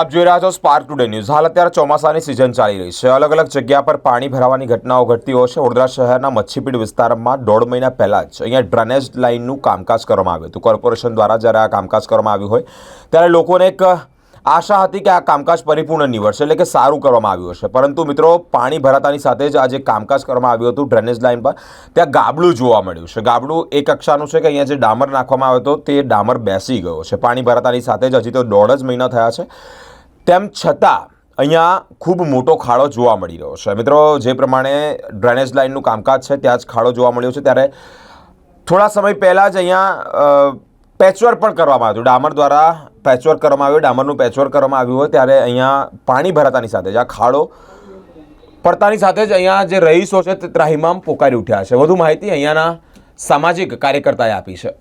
આપ જોઈ રહ્યા છો સ્પાર્ક ટુડે ન્યૂઝ હાલ અત્યારે ચોમાસાની સિઝન ચાલી રહી છે. અલગ અલગ જગ્યા પર પાણી ભરાવાની ઘટનાઓ ઘટતી હોય છે. વડોદરા શહેરના મચ્છીપીડ વિસ્તારમાં દોઢ મહિના પહેલાં જ અહીંયા ડ્રેનેજ લાઇનનું કામકાજ કરવામાં આવ્યું હતું. કોર્પોરેશન દ્વારા જ્યારે આ કામકાજ કરવામાં આવ્યું હોય, ત્યારે લોકોને એક આશા હતી કે આ કામકાજ પરિપૂર્ણ નીવડશે, એટલે કે સારું કરવામાં આવ્યું હશે. પરંતુ મિત્રો, પાણી ભરાતાની સાથે જ આ જે કામકાજ કરવામાં આવ્યું હતું ડ્રેનેજ લાઇન પર. ત્યાં ગાબડું જોવા મળ્યું છે. ગાબડું એ કક્ષાનું છે કે અહીંયા જે ડામર નાખવામાં આવ્યો હતો, તે ડામર બેસી ગયો છે. પાણી ભરાતાની સાથે જ હજી તો દોઢ જ મહિના થયા છે. તેમ છતાં, અહીંયા ખૂબ મોટો ખાડો જોવા મળી રહ્યો છે. મિત્રો, જે પ્રમાણે ડ્રેનેજ લાઇનનું કામકાજ છે, ત્યાં જ ખાડો જોવા મળ્યો છે. ત્યારે થોડા સમય પહેલાં જ અહીંયા પેચવર્ક પણ કરવામાં આવ્યું ડામર દ્વારા પેચવર્ક કરવામાં આવ્યું. ડામરનું પેચવર્ક કરવામાં આવ્યું હોય ત્યારે અહીંયા પાણી ભરાતાની સાથે જ, આ ખાડો પડતાની સાથે જ અહીંયા જે રહીશો છે તે ત્રાહિમામ પોકારી ઉઠ્યા છે. વધુ માહિતી અહીંયાના સામાજિક કાર્યકર્તાએ આપી છે.